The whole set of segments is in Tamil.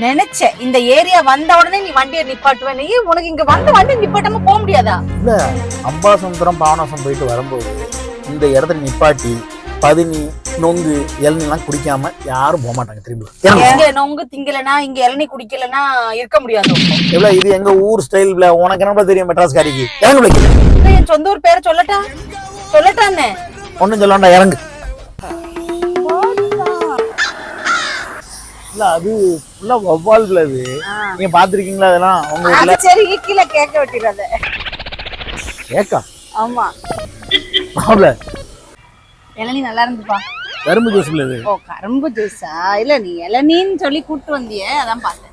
நினைச்சேன் இந்த ஏரியா வந்த உடனே நீ வண்டியை நிப்பாட்டுவேன் நீ உனக்கு இங்க வந்து வண்டி நிப்பாட்டாம போக முடியாதா? இல்ல அம்பாசமுத்திரம் பாவனாசம் போயிட்டு வரும்போது இந்த இடத்துல நிப்பாட்டி பதினி நொங்கு இளநீலாம் குடிக்காம யாரும் போக மாட்டாங்க திரும்பி இங்க நொங்கு திங்கலனா இங்க இளநீ குடிக்கலனா இருக்க முடியாது. எவ்வளவு இது எங்க ஊர் ஸ்டைல் உனக்கு என்ன தெரியும் மெட்ராஸ் காரிக்கு இறங்கு என் சொந்த ஊர் பேரை சொல்லட்டா? சொல்லட்டானே ஒண்ணும் சொல்ல வேண்டாம் இறங்கு. இல்ல அது ஃபுல்லா வவ்வால் பிள்ளை அது. நீங்க பாத்திருக்கீங்களா அதெல்லாம்? உங்க வீட்டுல? அது சரி கீழே கேட்க வெட்டிடாத ஏக்கா ஆமா. மாவுல இளநீ நல்லா இருந்துப்பா. கரும்பு ஜூஸ் இல்ல இது. ஓ கரும்பு ஜூஸா இல்ல நீ இளநீன்னு சொல்லி கூட்டு வந்தியே அதான் பார்த்தேன்.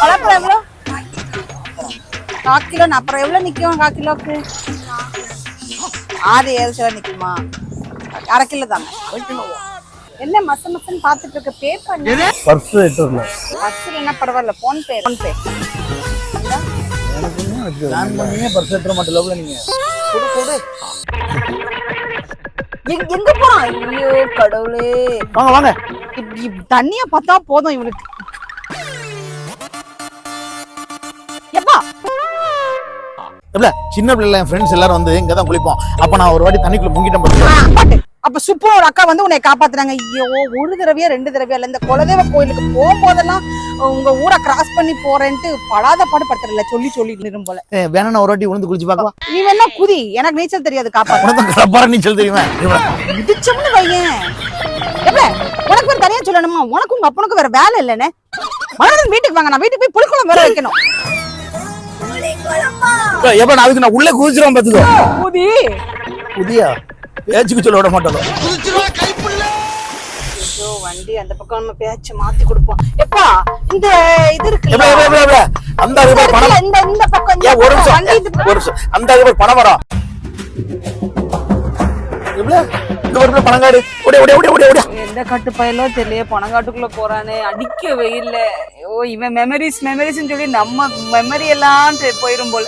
பழப்பழம் எவ்வளோ? கால் கிலோ அப்புறம் எவ்வளோ நிற்கும் கால் கிலோக்கு? ஆறு ஏழு கிலோ நிற்குமா? அரை கிலோ தாங்க என்ன மச மசன்னு பார்த்துட்டு இருக்க பே பண்ணி பர்ஸ் எட்டுல பஸ்ஸில் என்ன பரவாயில்ல PhonePe PhonePe. Plan பண்ணியே பர்ஸ் இல்ல நீங்க. கொடு கொடு. எங்க எங்க போறான்? ஐயோ கடவுளே. வாங்க வாங்க. தண்ணிய பார்த்தா போதும் இவனுக்கு எப்பா? இல்ல சின்ன பிள்ளைல என் ஃப்ரெண்ட்ஸ் எல்லாரும் வந்து இங்க தான் குளிப்போம். அப்ப நான் ஒரு வாட்டி தண்ணிக்குள்ள முங்கிட்டேன் அப்ப சுப்பு ஒரு அக்கா வந்து உன்னை காப்பாத்துறாங்க ஐயோ ஒரு தடவையா ரெண்டு தடவையா இல்ல இந்த குலதெய்வ கோயிலுக்கு போகும்போதெல்லாம் உங்க ஊரை கிராஸ் பண்ணி போறேன்ட்டு படாத பாடு படுத்துறல சொல்லி சொல்லி நிரும் போல. வேணா நான் ஒரு வாட்டி விழுந்து குளிச்சு பார்க்கவா நீ வேணா குதி எனக்கு நீச்சல் தெரியாது காப்பாத்து. நீச்சல் தெரியுமா. இடிச்சோம்னு வையேன் எப்ப? உனக்கு வேற தனியா சொல்லணுமா? உனக்கு உங்க அப்பனுக்கு வேற வேலை இல்லைன்னு மறுபடியும் வீட்டுக்கு வாங்க நான் வீட்டுக்கு போய் புளிக்குளம் வேற வைக்கணும். எப்ப நான் அதுக்கு நான் உள்ளே குதிச்சிருவேன் பாத்துக்கோ குதி. புதியா பேச்சுக்கு சொல்ல விட மாட்டோம் வண்டி அந்த பக்கம் நம்ம பேச்சு மாத்தி கொடுப்போம். எப்பா இந்த இது? அந்த போய் பணம். இந்த பக்கம் ஒரு நிமிஷம் ஒரு நிமிஷம். அந்த பணம் வரும் பணங்காடு. எந்த கட்டு பயலோ தெரியல பனங்காட்டுக்குள்ள போறானே. அடிக்க வெயில்ல. ஓ இவன் மெமரிஸ் மெமரிஸ்னு சொல்லி நம்ம மெமரி எல்லாம் போயிரும் போல.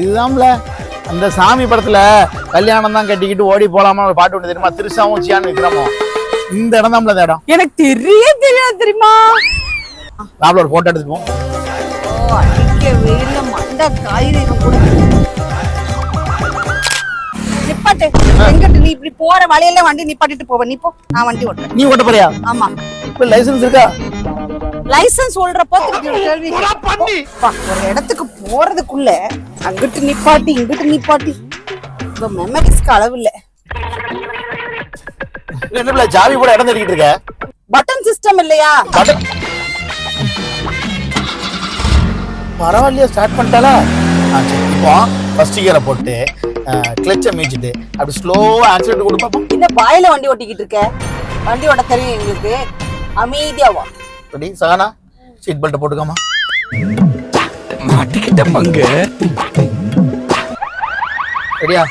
இதுதான்ல. அந்த சாமி படத்துல கல்யாணம் தான் கட்டிக்கிட்டு ஓடி போலாமா ஒரு பாட்டு ஒண்ணு தெரியுமா? திருசாவும் சியான்னு விக்ரமோ. இந்த இடம் தான் அந்த இடம். எனக்கு தெரிய தெரியாது தெரியுமா? நாமள ஒரு போட்டோ எடுத்துப்போம் வெயில்ல மண்ட காய்கறி நிப்பாட்டு. எங்கிட்ட நீ இப்படி போற வழியில வண்டி நிப்பாட்டிட்டு போவ நீ போ. நான் வண்டி ஓட்டுறேன். நீ ஓட்ட போறியா? ஆமா. இப்ப லைசன்ஸ் இருக்கா? லைசன்ஸ் சொல்றப்போ ஒரு இடத்துக்கு போறதுக்குள்ள அங்கிட்டு நிப்பாட்டி இங்கிட்டு நிப்பாட்டி. உங்க மெமரிஸ்க்கு அளவு இல்ல. இல்ல, என்ன பிள்ளை ஜாவி கூட இடம் தேடிக்கிட்டு இருக்க? பட்டன் சிஸ்டம் இல்லையா? பரவாயில்லையா ஸ்டார்ட் பண்ணிட்டாலா இப்போ ஃபர்ஸ்ட் கியரை போட்டு கிளச்சை மீச்சிட்டு அப்படி ஸ்லோவா ஆக்சிடென்ட் கொடு பார்ப்போம் இந்த பாயில வண்டி ஓட்டிக்கிட்டு இருக்க? வண்டி ஓட்ட தெரியும் எங்களுக்கு. அமைதியா வா ரெடி சகானா சீட் பெல்ட் போட்டுக்காமா. மாட்டிக்கிட்ட பங்கு. சரியா?